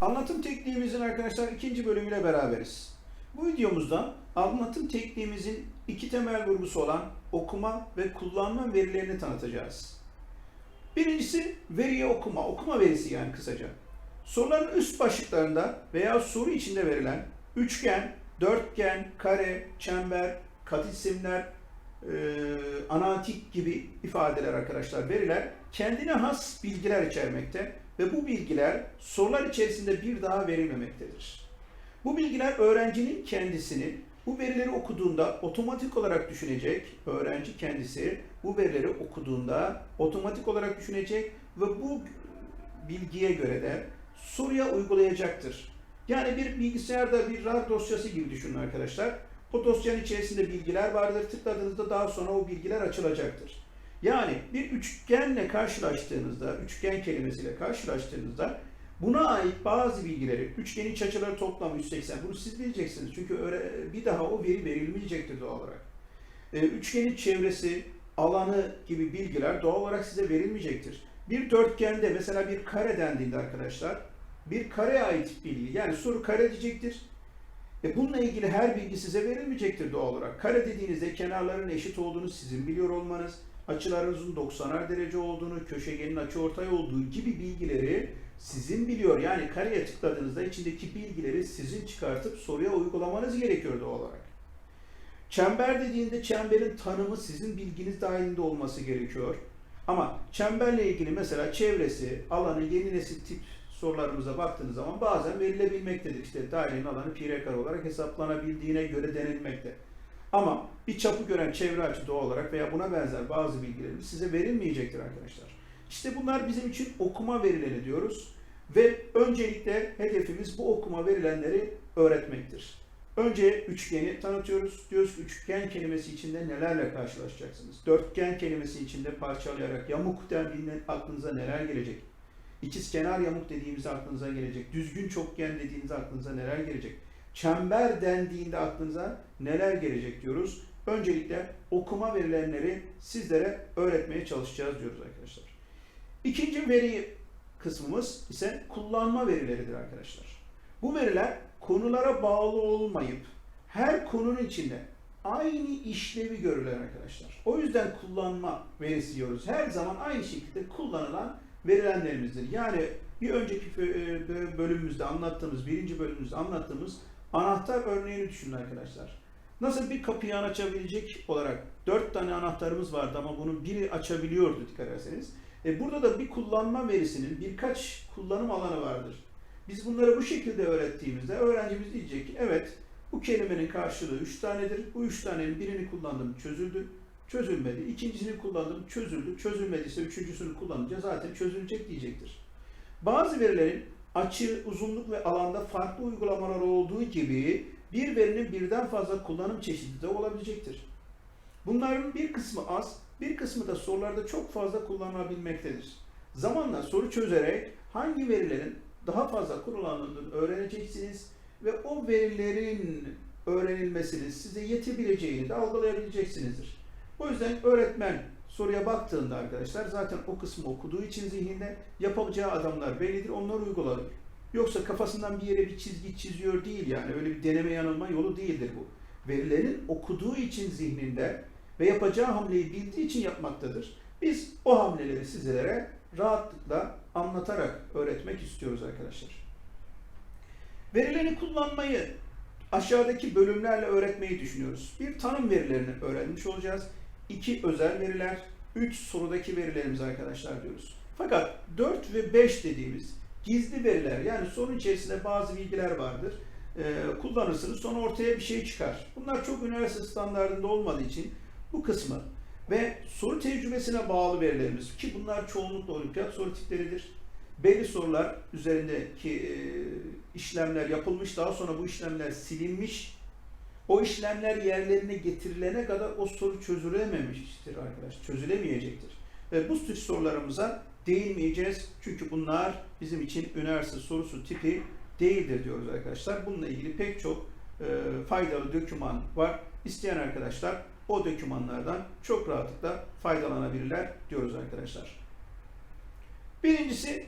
Anlatım tekniğimizin arkadaşlar ikinci bölümüyle beraberiz. Bu videomuzda anlatım tekniğimizin iki temel vurgusu olan okuma ve kullanma verilerini tanıtacağız. Birincisi veriye okuma, okuma verisi yani kısaca. Soruların üst başlıklarında veya soru içinde verilen üçgen, dörtgen, kare, çember, kat isimler, e, anatik gibi ifadeler arkadaşlar veriler kendine has bilgiler içermekte ve bu bilgiler sorular içerisinde bir daha verilmemektedir. Bu bilgiler öğrencinin kendisini bu verileri okuduğunda otomatik olarak düşünecek, öğrenci kendisi bu verileri okuduğunda otomatik olarak düşünecek ve bu bilgiye göre de soruya uygulayacaktır. Yani bir bilgisayarda bir RAR dosyası gibi düşünün arkadaşlar. O dosyanın içerisinde bilgiler vardır. Tıkladığınızda daha sonra o bilgiler açılacaktır. Yani bir üçgenle karşılaştığınızda, üçgen kelimesiyle karşılaştığınızda buna ait bazı bilgileri, üçgenin iç toplamı 180, bunu siz bileceksiniz. Çünkü bir daha o veri verilmeyecektir doğal olarak. Ee, Üçgenin çevresi, alanı gibi bilgiler doğal olarak size verilmeyecektir. Bir dörtgende mesela bir kare dendiğinde arkadaşlar, bir kareye ait bilgi, yani soru kare diyecektir. E bununla ilgili her bilgi size verilmeyecektir doğal olarak. Kare dediğinizde kenarların eşit olduğunu sizin biliyor olmanız, açılarınızın 90'ar derece olduğunu, köşegenin açıortay olduğu gibi bilgileri sizin biliyor. Yani kareye tıkladığınızda içindeki bilgileri sizin çıkartıp soruya uygulamanız gerekiyor doğal olarak. Çember dediğinde çemberin tanımı sizin bilginiz dahilinde olması gerekiyor. Ama çemberle ilgili mesela çevresi, alanı, yeni nesil tip sorularımıza baktığınız zaman bazen verilebilmektedir. İşte dairenin alanı pi r kare olarak hesaplanabildiğine göre denilmekte. Ama bir çapı gören çevre açı doğal olarak veya buna benzer bazı bilgilerimiz size verilmeyecektir arkadaşlar. İşte bunlar bizim için okuma verileri diyoruz. Ve öncelikle hedefimiz bu okuma verilenleri öğretmektir. Önce üçgeni tanıtıyoruz. Diyoruz ki üçgen kelimesi içinde nelerle karşılaşacaksınız? Dörtgen kelimesi içinde parçalayarak yamuk dendiğinde aklınıza neler gelecek? İkizkenar yamuk dediğimizde aklınıza gelecek. Düzgün çokgen dediğinizde aklınıza neler gelecek? Çember dendiğinde aklınıza neler gelecek diyoruz. Öncelikle okuma verilenleri sizlere öğretmeye çalışacağız diyoruz arkadaşlar. İkinci veri kısmımız ise kullanma verileridir arkadaşlar. Bu veriler konulara bağlı olmayıp her konunun içinde aynı işlevi görürler arkadaşlar. O yüzden kullanma verisi diyoruz. Her zaman aynı şekilde kullanılan verilenlerimizdir. Yani bir önceki e, bölümümüzde anlattığımız, birinci bölümümüzde anlattığımız anahtar örneğini düşünün arkadaşlar. Nasıl bir kapıyı açabilecek olarak dört tane anahtarımız vardı ama bunun biri açabiliyordu dikkat ederseniz. E burada da bir kullanma verisinin birkaç kullanım alanı vardır. Biz bunları bu şekilde öğrettiğimizde öğrencimiz diyecek ki evet bu kelimenin karşılığı üç tanedir. Bu üç tanenin birini kullandım çözüldü. Çözülmedi. İkincisini kullandım çözüldü. Çözülmediyse üçüncüsünü kullanınca zaten çözülecek diyecektir. Bazı verilerin açı, uzunluk ve alanda farklı uygulamalar olduğu gibi bir verinin birden fazla kullanım çeşidi de olabilecektir. Bunların bir kısmı az, bir kısmı da sorularda çok fazla kullanılabilmektedir. Zamanla soru çözerek hangi verilerin daha fazla kullanıldığını öğreneceksiniz ve o verilerin öğrenilmesinin size yetebileceğini de algılayabileceksinizdir. O yüzden öğretmen soruya baktığında arkadaşlar zaten o kısmı okuduğu için zihninde yapacağı adamlar bellidir, onlar uygulanır. Yoksa kafasından bir yere bir çizgi çiziyor değil yani öyle bir deneme yanılma yolu değildir bu. Verilerin okuduğu için zihninde ve yapacağı hamleyi bildiği için yapmaktadır. Biz o hamleleri sizlere rahatlıkla anlatarak öğretmek istiyoruz arkadaşlar. Verileri kullanmayı aşağıdaki bölümlerle öğretmeyi düşünüyoruz. Bir tanım verilerini öğrenmiş olacağız. İki özel veriler, üç sorudaki verilerimiz arkadaşlar diyoruz. Fakat 4 ve 5 dediğimiz gizli veriler yani sorun içerisinde bazı bilgiler vardır. Ee, kullanırsınız sonra ortaya bir şey çıkar. Bunlar çok üniversite standartında olmadığı için bu kısmı ve soru tecrübesine bağlı verilerimiz ki bunlar çoğunlukla olimpiyat soru tipleridir. Belli sorular üzerindeki e, işlemler yapılmış daha sonra bu işlemler silinmiş. O işlemler yerlerine getirilene kadar o soru çözülememiştir arkadaş. Çözülemeyecektir. Ve bu tür sorularımıza değinmeyeceğiz. Çünkü bunlar bizim için üniversite sorusu tipi değildir diyoruz arkadaşlar. Bununla ilgili pek çok e, faydalı doküman var. İsteyen arkadaşlar o dokümanlardan çok rahatlıkla faydalanabilirler diyoruz arkadaşlar. Birincisi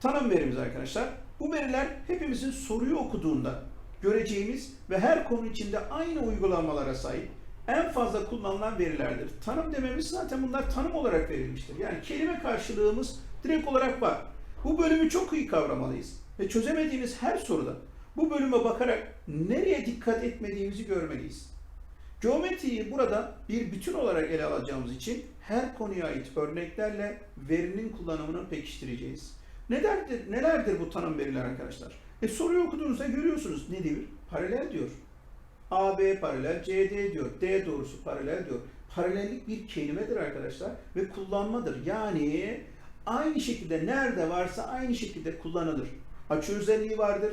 tanım verimiz arkadaşlar. Bu veriler hepimizin soruyu okuduğunda göreceğimiz ve her konu içinde aynı uygulamalara sahip en fazla kullanılan verilerdir. Tanım dememiz zaten bunlar tanım olarak verilmiştir. Yani kelime karşılığımız direkt olarak var. Bu bölümü çok iyi kavramalıyız ve çözemediğimiz her soruda bu bölüme bakarak nereye dikkat etmediğimizi görmeliyiz. Geometriyi burada bir bütün olarak ele alacağımız için her konuya ait örneklerle verinin kullanımını pekiştireceğiz. Nelerdir, nelerdir bu tanım veriler arkadaşlar? E, soruyu okuduğunuzda görüyorsunuz. Ne diyor? Paralel diyor. AB paralel, CD diyor. D doğrusu paralel diyor. Paralellik bir kelimedir arkadaşlar ve kullanmadır. Yani aynı şekilde nerede varsa aynı şekilde kullanılır. Açı özelliği vardır,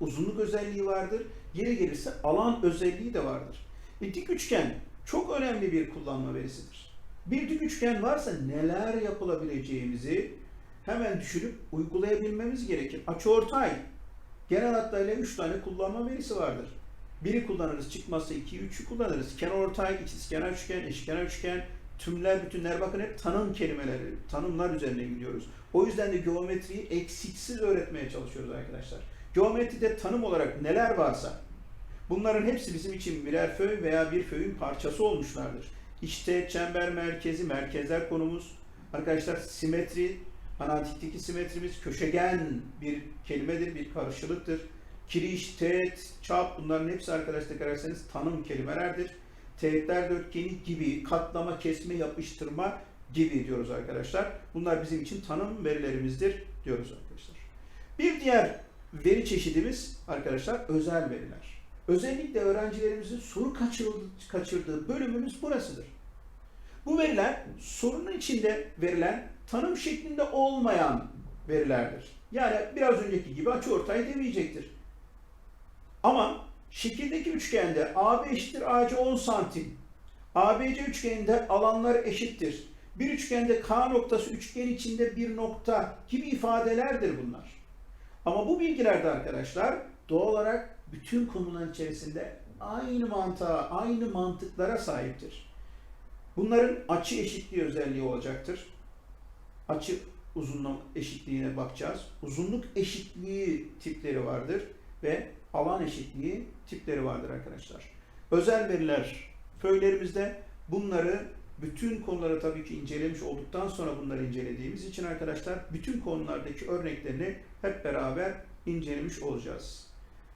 uzunluk özelliği vardır, yeri gelirse alan özelliği de vardır. E, dik üçgen çok önemli bir kullanma verisidir. Bir dik üçgen varsa neler yapılabileceğimizi hemen düşünüp uygulayabilmemiz gerekir. Açıortay genel hatlarıyla 3 tane kullanma verisi vardır. Biri kullanırız, çıkmazsa 2'yi 3'ü kullanırız. Kenarortay, ikizkenar üçgen, eşkenar üçgen, tümler, bütünler bakın hep tanım kelimeleri, tanımlar üzerine gidiyoruz. O yüzden de geometriyi eksiksiz öğretmeye çalışıyoruz arkadaşlar. Geometride tanım olarak neler varsa bunların hepsi bizim için birer föy veya bir föyün parçası olmuşlardır. İşte çember merkezi, merkezler konumuz. Arkadaşlar simetri, analikteki simetrimiz köşegen bir kelimedir, bir karşılıktır. Kiriş, teğet, çap bunların hepsi arkadaşlar dikkat ederseniz tanım kelimelerdir. Teğetler dörtgeni gibi katlama, kesme, yapıştırma gibi diyoruz arkadaşlar. Bunlar bizim için tanım verilerimizdir diyoruz arkadaşlar. Bir diğer veri çeşidimiz arkadaşlar özel veriler. Özellikle öğrencilerimizin soru kaçırdığı bölümümüz burasıdır. Bu veriler sorunun içinde verilen tanım şeklinde olmayan verilerdir. Yani biraz önceki gibi açıortay demeyecektir. Ama şekildeki üçgende AB eşittir AC 10 santim. ABC üçgeninde alanlar eşittir. Bir üçgende K noktası üçgen içinde bir nokta gibi ifadelerdir bunlar. Ama bu bilgilerde arkadaşlar doğal olarak bütün konuların içerisinde aynı mantığa, aynı mantıklara sahiptir. Bunların açı eşitliği özelliği olacaktır. Açı uzunluk eşitliğine bakacağız. Uzunluk eşitliği tipleri vardır ve alan eşitliği tipleri vardır arkadaşlar. Özel veriler föylerimizde bunları bütün konuları tabii ki incelemiş olduktan sonra bunları incelediğimiz için arkadaşlar bütün konulardaki örneklerini hep beraber incelemiş olacağız.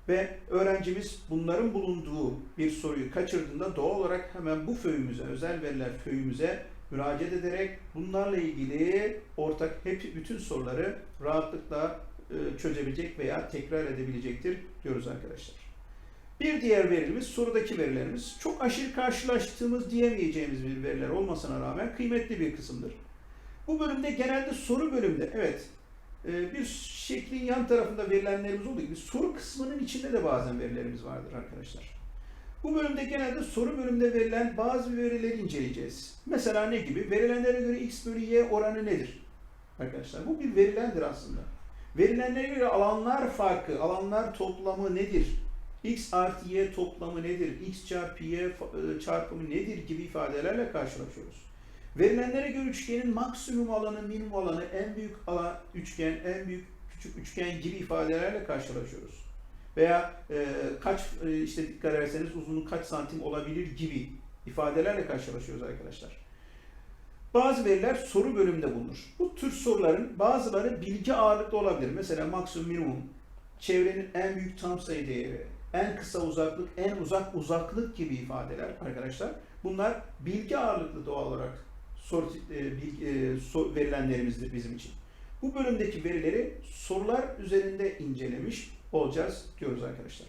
Ve öğrencimiz bunların bulunduğu bir soruyu kaçırdığında doğal olarak hemen bu föyümüze, özel veriler föyümüze müracaat ederek bunlarla ilgili ortak hep bütün soruları rahatlıkla e, çözebilecek veya tekrar edebilecektir diyoruz arkadaşlar. Bir diğer verimiz sorudaki verilerimiz. Çok aşırı karşılaştığımız diyemeyeceğimiz bir veriler olmasına rağmen kıymetli bir kısımdır. Bu bölümde genelde soru bölümde evet e, bir şeklin yan tarafında verilenlerimiz olduğu gibi soru kısmının içinde de bazen verilerimiz vardır arkadaşlar. Bu bölümde genelde soru bölümünde verilen bazı verileri inceleyeceğiz. Mesela ne gibi? Verilenlere göre x bölü y oranı nedir? Arkadaşlar bu bir verilendir aslında. Verilenlere göre alanlar farkı, alanlar toplamı nedir? x artı y toplamı nedir? x çarpı y çarpımı nedir gibi ifadelerle karşılaşıyoruz. Verilenlere göre üçgenin maksimum alanı, minimum alanı, en büyük alan üçgen, en büyük küçük üçgen gibi ifadelerle karşılaşıyoruz. Veya e, kaç e, işte dikkat ederseniz uzunluk kaç santim olabilir gibi ifadelerle karşılaşıyoruz arkadaşlar. Bazı veriler soru bölümünde bulunur. Bu tür soruların bazıları bilgi ağırlıklı olabilir. Mesela maksimum minimum, çevrenin en büyük tam sayı değeri, en kısa uzaklık, en uzak uzaklık gibi ifadeler arkadaşlar. Bunlar bilgi ağırlıklı doğal olarak soru, e, bilgi, e, so, verilenlerimizdir bizim için. Bu bölümdeki verileri sorular üzerinde incelemiş olacağız diyoruz arkadaşlar.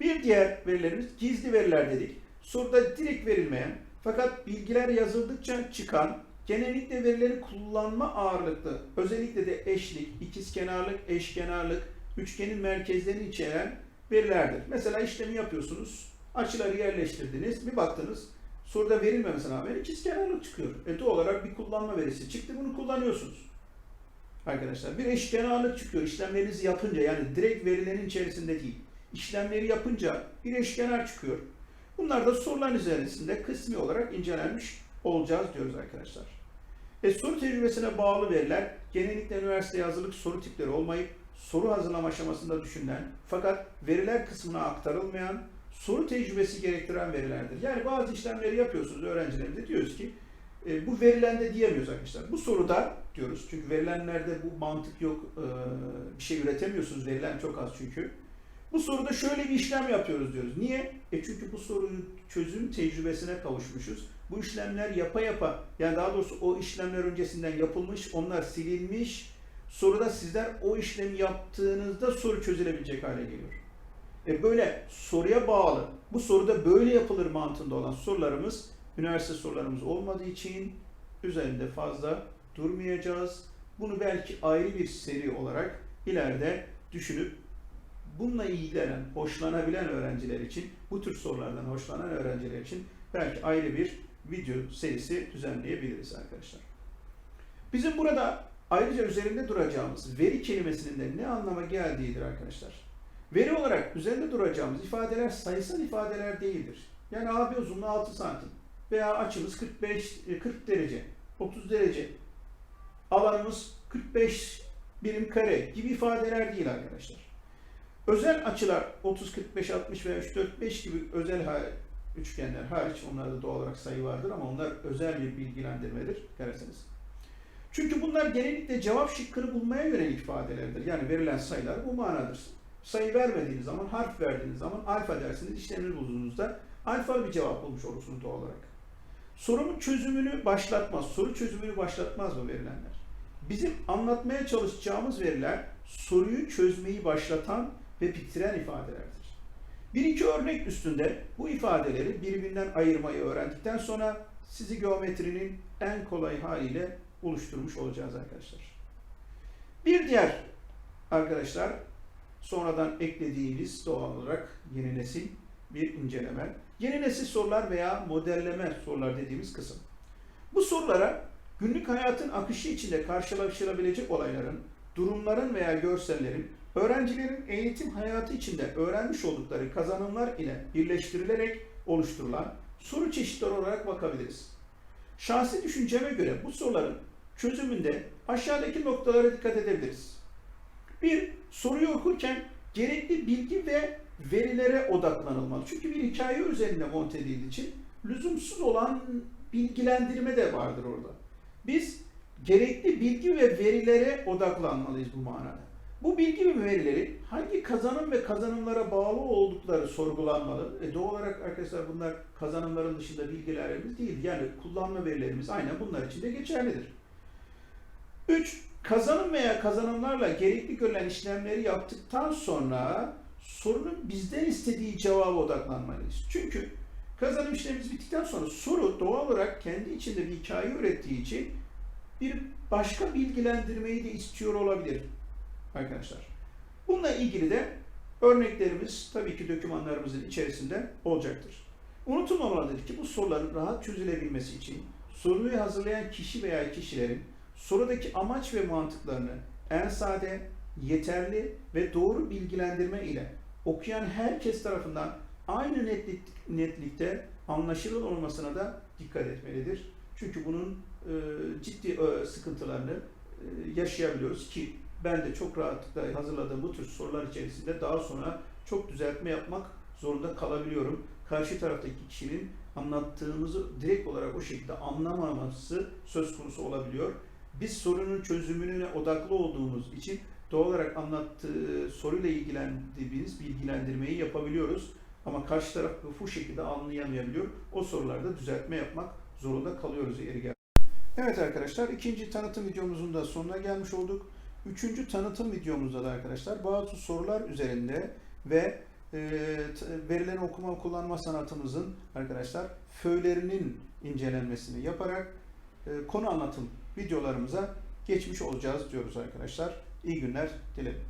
Bir diğer verilerimiz gizli veriler dedik. Soruda direkt verilmeyen fakat bilgiler yazıldıkça çıkan genellikle verileri kullanma ağırlıklı özellikle de eşlik, ikizkenarlık, eşkenarlık, üçgenin merkezlerini içeren verilerdir. Mesela işlemi yapıyorsunuz, açıları yerleştirdiniz, bir baktınız soruda verilmemesine rağmen ikizkenarlık çıkıyor. E doğal olarak bir kullanma verisi çıktı, bunu kullanıyorsunuz. Arkadaşlar bir eşkenarlık çıkıyor işlemlerinizi yapınca yani direkt verilerin içerisinde değil. İşlemleri yapınca bir eşkenar çıkıyor. Bunlar da soruların üzerinde kısmi olarak incelenmiş olacağız diyoruz arkadaşlar. E, soru tecrübesine bağlı veriler genellikle üniversite hazırlık soru tipleri olmayıp soru hazırlama aşamasında düşünülen fakat veriler kısmına aktarılmayan, soru tecrübesi gerektiren verilerdir. Yani bazı işlemleri yapıyorsunuz öğrencilerimize diyoruz ki e, bu verilende diyemiyoruz arkadaşlar. Bu soruda diyoruz çünkü verilenlerde bu mantık yok, e, bir şey üretemiyorsunuz verilen çok az çünkü. Bu soruda şöyle bir işlem yapıyoruz diyoruz. Niye? E çünkü bu sorunun çözüm tecrübesine kavuşmuşuz. Bu işlemler yapa yapa, yani daha doğrusu o işlemler öncesinden yapılmış, onlar silinmiş. Soruda sizler o işlemi yaptığınızda soru çözülebilecek hale geliyor. E böyle soruya bağlı, bu soruda böyle yapılır mantığında olan sorularımız, üniversite sorularımız olmadığı için üzerinde fazla durmayacağız. Bunu belki ayrı bir seri olarak ileride düşünüp bununla ilgilenen, hoşlanabilen öğrenciler için, bu tür sorulardan hoşlanan öğrenciler için belki ayrı bir video serisi düzenleyebiliriz arkadaşlar. Bizim burada ayrıca üzerinde duracağımız veri kelimesinin de ne anlama geldiğidir arkadaşlar. Veri olarak üzerinde duracağımız ifadeler sayısal ifadeler değildir. Yani AB uzunluğu 6 santim veya açımız 45 e, 40 derece, 30 derece, alanımız 45 birim kare gibi ifadeler değil arkadaşlar. Özel açılar 30, 45, 60 veya 3, 4, 5 gibi özel üçgenler hariç onlarda doğal olarak sayı vardır ama onlar özel bir bilgilendirmedir derseniz. Çünkü bunlar genellikle cevap şıkkını bulmaya yönelik ifadelerdir. Yani verilen sayılar bu manadır. Sayı vermediğiniz zaman, harf verdiğiniz zaman alfa dersiniz, işlemini bulduğunuzda alfa bir cevap bulmuş olursunuz doğal olarak. Sorunun çözümünü başlatmaz, soru çözümünü başlatmaz bu verilenler. Bizim anlatmaya çalışacağımız veriler soruyu çözmeyi başlatan ve bitiren ifadelerdir. Bir iki örnek üstünde bu ifadeleri birbirinden ayırmayı öğrendikten sonra sizi geometrinin en kolay haliyle oluşturmuş olacağız arkadaşlar. Bir diğer arkadaşlar sonradan eklediğimiz doğal olarak yeni nesil bir inceleme. Yeni nesil sorular veya modelleme sorular dediğimiz kısım. Bu sorulara günlük hayatın akışı içinde karşılaşılabilecek olayların, durumların veya görsellerin öğrencilerin eğitim hayatı içinde öğrenmiş oldukları kazanımlar ile birleştirilerek oluşturulan soru çeşitleri olarak bakabiliriz. Şahsi düşünceme göre bu soruların çözümünde aşağıdaki noktalara dikkat edebiliriz. Bir, soruyu okurken gerekli bilgi ve verilere odaklanılmalı. Çünkü bir hikaye üzerinde monte edildiği için lüzumsuz olan bilgilendirme de vardır orada. Biz gerekli bilgi ve verilere odaklanmalıyız bu manada. Bu bilgi ve verileri hangi kazanım ve kazanımlara bağlı oldukları sorgulanmalı. E doğal olarak arkadaşlar bunlar kazanımların dışında bilgilerimiz değil. Yani kullanma verilerimiz aynen bunlar için de geçerlidir. 3. Kazanım veya kazanımlarla gerekli görülen işlemleri yaptıktan sonra sorunun bizden istediği cevaba odaklanmalıyız. Çünkü kazanım işlemimiz bittikten sonra soru doğal olarak kendi içinde bir hikaye ürettiği için bir başka bilgilendirmeyi de istiyor olabilir arkadaşlar. Bununla ilgili de örneklerimiz tabii ki dokümanlarımızın içerisinde olacaktır. Unutulmamalıdır ki bu soruların rahat çözülebilmesi için soruyu hazırlayan kişi veya kişilerin sorudaki amaç ve mantıklarını en sade, yeterli ve doğru bilgilendirme ile okuyan herkes tarafından aynı netlik, netlikte anlaşılır olmasına da dikkat etmelidir. Çünkü bunun e, ciddi e, sıkıntılarını e, yaşayabiliyoruz ki ben de çok rahatlıkla hazırladığım bu tür sorular içerisinde daha sonra çok düzeltme yapmak zorunda kalabiliyorum. Karşı taraftaki kişinin anlattığımızı direkt olarak o şekilde anlamaması söz konusu olabiliyor. Biz sorunun çözümüne odaklı olduğumuz için doğal olarak anlattığı soruyla ilgilendiğimiz bilgilendirmeyi yapabiliyoruz. Ama karşı taraf bu şekilde anlayamayabiliyor. O sorularda düzeltme yapmak zorunda kalıyoruz yeri gel. Evet arkadaşlar ikinci tanıtım videomuzun da sonuna gelmiş olduk. Üçüncü tanıtım videomuzda da arkadaşlar bazı sorular üzerinde ve e, verilen okuma kullanma sanatımızın arkadaşlar föylerinin incelenmesini yaparak e, konu anlatım videolarımıza geçmiş olacağız diyoruz arkadaşlar. İyi günler dilerim.